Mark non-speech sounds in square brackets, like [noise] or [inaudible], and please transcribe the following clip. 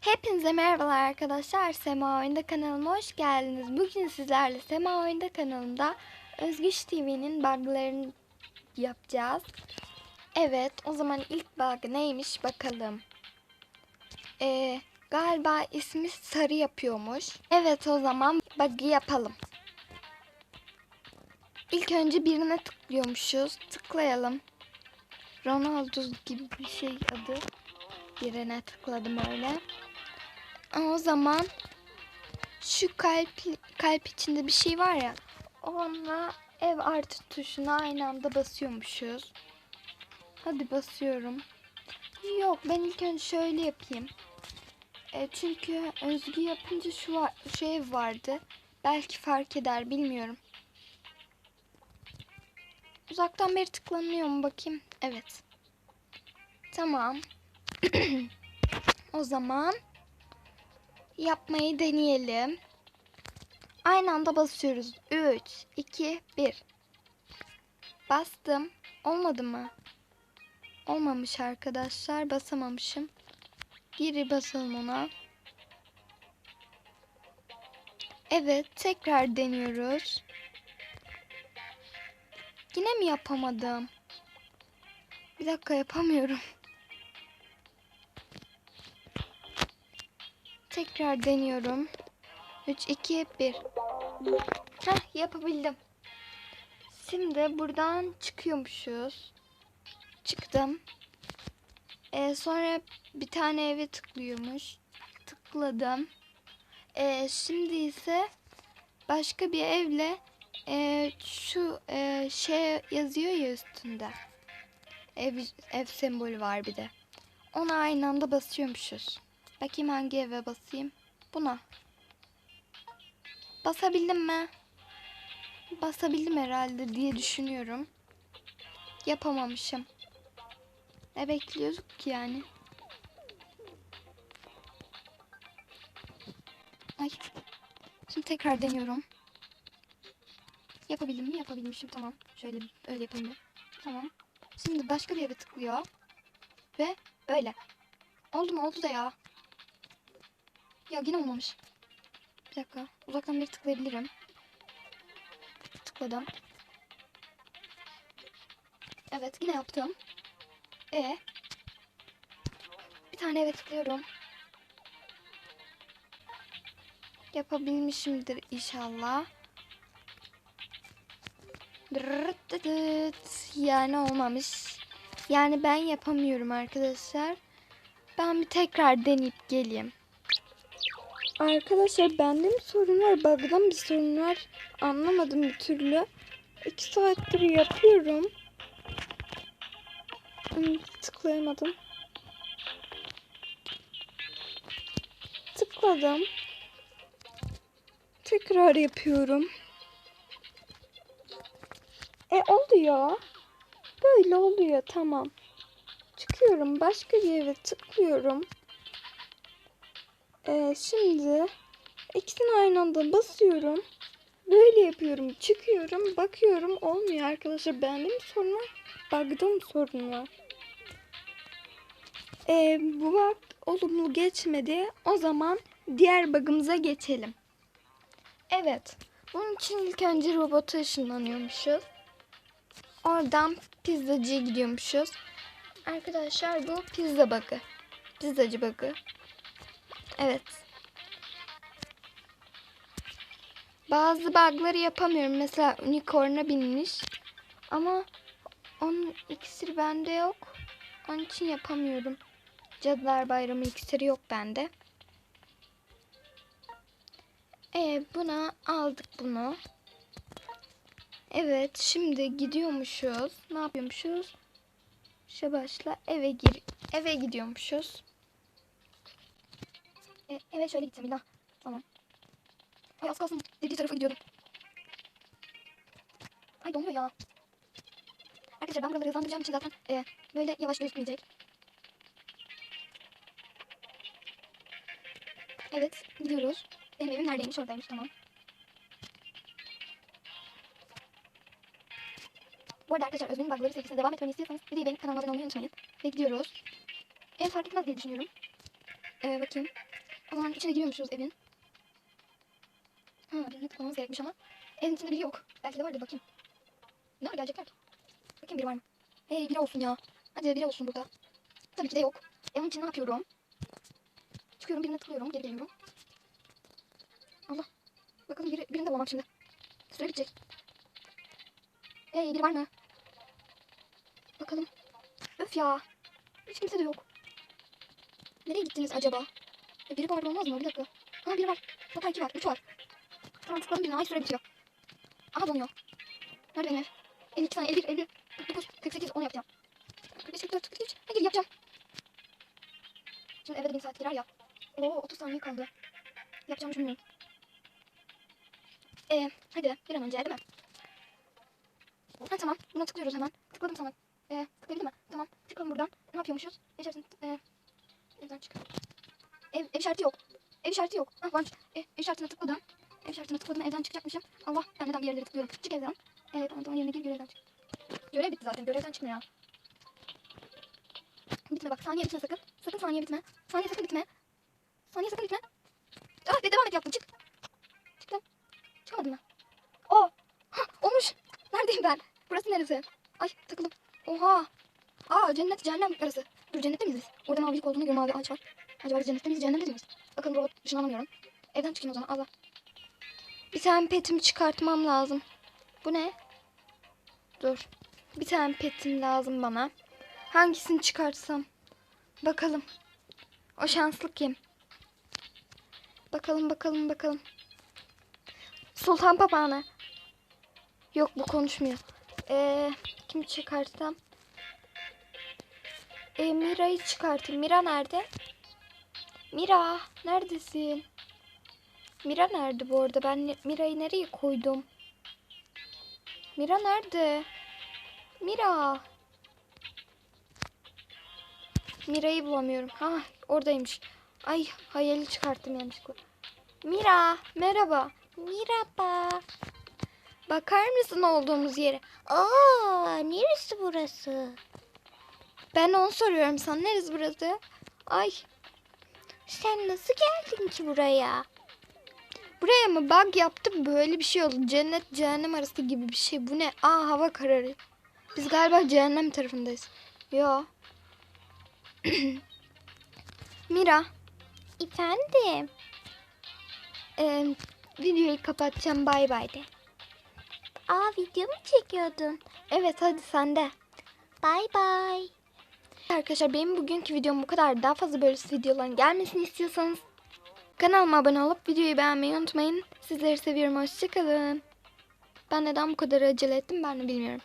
Hepinize merhabalar arkadaşlar. Sema Oyunda kanalıma hoş geldiniz. Bugün sizlerle Sema Oyunda kanalımda Özgüç TV'nin buglarını yapacağız. Evet, o zaman ilk bug neymiş bakalım. Ee, galiba ismi sarı yapıyormuş. Evet, o zaman bug'ı yapalım. İlk önce birine tıklıyormuşuz. Tıklayalım. Ronaldo gibi bir şey adı. Birine tıkladım öyle. O zaman şu kalp kalp içinde bir şey var ya. Onunla ev artı tuşuna aynı anda basıyormuşuz. Hadi basıyorum. Yok ben ilk önce şöyle yapayım. E, çünkü Özgü yapınca şu, var, şu ev vardı. Belki fark eder bilmiyorum. Uzaktan beri tıklanıyor mu bakayım. Evet. Tamam. [clears throat] o zaman yapmayı deneyelim. Aynı anda basıyoruz. 3, 2, 1. Bastım. Olmadı mı? Olmamış arkadaşlar. Basamamışım. Geri basalım ona. Evet. Tekrar deniyoruz. Yine mi yapamadım? Bir dakika yapamıyorum. Tekrar deniyorum. 3, 2, 1. Heh yapabildim. Şimdi buradan çıkıyormuşuz. Çıktım. Ee, sonra bir tane eve tıklıyormuş. Tıkladım. Ee, şimdi ise başka bir evle e, şu e, şey yazıyor ya üstünde. Ev, ev sembolü var bir de. Ona aynı anda basıyormuşuz. Bakayım hangi eve basayım. Buna. Basabildim mi? Basabildim herhalde diye düşünüyorum. Yapamamışım. Ne bekliyorduk ki yani? Ay. Şimdi tekrar deniyorum. Yapabildim mi? Yapabilmişim. Tamam. Şöyle öyle yapayım. Tamam. Şimdi başka bir eve tıklıyor. Ve böyle. Oldu mu? Oldu da ya. Ya yine olmamış. Bir dakika. Uzaktan bir tıklayabilirim. Tıkladım. Evet yine yaptım. E Bir tane eve tıklıyorum. Yapabilmişimdir inşallah. Yani olmamış. Yani ben yapamıyorum arkadaşlar. Ben bir tekrar deneyip geleyim. Arkadaşlar bende mi sorun var? Bug'da bir sorun var? Anlamadım bir türlü. İki saattir yapıyorum. Hmm, Tıklayamadım. Tıkladım. Tekrar yapıyorum. E oluyor. Böyle oluyor tamam. Çıkıyorum başka bir eve tıklıyorum. Ee, şimdi ikisini aynı anda basıyorum. Böyle yapıyorum. Çıkıyorum. Bakıyorum. Olmuyor arkadaşlar. Bende mi sorun var? Bug'da mı sorun var? Ee, bu bug olumlu geçmedi. O zaman diğer bug'ımıza geçelim. Evet. Bunun için ilk önce robota ışınlanıyormuşuz. Oradan pizzacıya gidiyormuşuz. Arkadaşlar bu pizza bug'ı. Pizzacı bug'ı. Evet. Bazı bug'ları yapamıyorum. Mesela unicorn'a binmiş. Ama onun iksiri bende yok. Onun için yapamıyorum. Cadılar Bayramı iksiri yok bende. E buna aldık bunu. Evet şimdi gidiyormuşuz. Ne yapıyormuşuz? Şu başla eve gir eve gidiyormuşuz. E, evet şöyle gideceğim illa. Tamam. Ay az kalsın dediği tarafa gidiyordum. Ay donuyor ya. Arkadaşlar ben buraları hızlandıracağım için zaten e, böyle yavaş gözükmeyecek. Evet gidiyoruz. Benim evim neredeymiş oradaymış tamam. Bu arada arkadaşlar Özgür'ün bugları serisine devam etmeni istiyorsanız videoyu beğenip kanalıma abone olmayı unutmayın. Ve gidiyoruz. En fark etmez diye düşünüyorum. Ee, bakayım. O zaman içine giriyormuşuz evin. Ha birine tıklamamız gerekmiş ama. Evin içinde biri yok. Belki de vardır bakayım. Ne ara gelecekler ki? Bakayım biri var mı? Hey biri olsun ya. Hadi biri olsun burada. Tabii ki de yok. Evin için ne yapıyorum? Çıkıyorum birine tıklıyorum. Geri geliyorum. Allah. Bakalım biri, birini de bulamam şimdi. Süre bitecek. Hey biri var mı? Bakalım. Öf ya. Hiç kimse de yok. Nereye gittiniz acaba? Biri var olmaz mı? Bir dakika. Ha biri var. Hatta iki var. Üç var. Tamam tıkladım birine. Ay süre bitiyor. Aha donuyor. Nerede benim ev? 52 tane 51 50 49 48 10 yapacağım. 45 44 43 Hadi yapacağım. Şimdi eve de 1000 saat girer ya. Oo 30 saniye kaldı. Yapacağım bilmiyorum. Ee, hadi bir an önce değil mi? Ha tamam. Buna tıklıyoruz hemen. Tıkladım sana. Ee, tıklayabildim mi? Tamam. Çıkalım buradan. Ne yapıyormuşuz? Geçersin. Ee, evden çık. Ev, ev işareti yok. Ev işareti yok. Ha varmış. E, ev işaretine tıkladım. Ev işaretine tıkladım. Evden çıkacakmışım. Allah. Ben neden bir yerlere tıklıyorum. Çık evden. Ee, pantolon yerine gir görevden çık. Görev bitti zaten. Görevden çıkma ya. Bitme bak. Saniye bitme sakın. Sakın saniye bitme. Saniye sakın bitme. Saniye sakın bitme. Ah ve devam et yaptım. Çık. Çıktım. Çıkamadın mı? Oo. Hah, olmuş. Neredeyim ben? Burası neresi? Ay takıldım. Oha. Aa cennet cehennem arası. Dur cennette miyiz biz? Orada mavilik olduğunu göre mavi ağaç var. Acaba biz cennette miyiz cehennemde miyiz? Bakın robot ışınlanamıyorum. Evden çıkayım o zaman Allah. Bir tane petimi çıkartmam lazım. Bu ne? Dur. Bir tane petim lazım bana. Hangisini çıkartsam? Bakalım. O şanslı kim? Bakalım bakalım bakalım. Sultan papağanı. Yok bu konuşmuyor. Ee, kim çıkartsam? Ee, Mira'yı çıkartayım. Mira nerede? Mira neredesin? Mira nerede bu arada? Ben Mira'yı nereye koydum? Mira nerede? Mira. Mira'yı bulamıyorum. Ha oradaymış. Ay hayali çıkarttım yanlışlıkla. Mira merhaba. Merhaba. Bakar mısın olduğumuz yere? Aa neresi burası? Ben onu soruyorum sana. Neresi burası? Ay. Sen nasıl geldin ki buraya? Buraya mı bug yaptım böyle bir şey oldu. Cennet cehennem arası gibi bir şey. Bu ne? Aa hava kararıyor. Biz galiba cehennem tarafındayız. Yo. [clears throat] Mira. Efendim. Ee, videoyu kapatacağım. Bay bay de. Aa video mu çekiyordun? Evet hadi sen de. Bay bay. Arkadaşlar benim bugünkü videom bu kadar. Daha fazla böyle videoların gelmesini istiyorsanız kanalıma abone olup videoyu beğenmeyi unutmayın. Sizleri seviyorum. Hoşçakalın. Ben neden bu kadar acele ettim ben de bilmiyorum.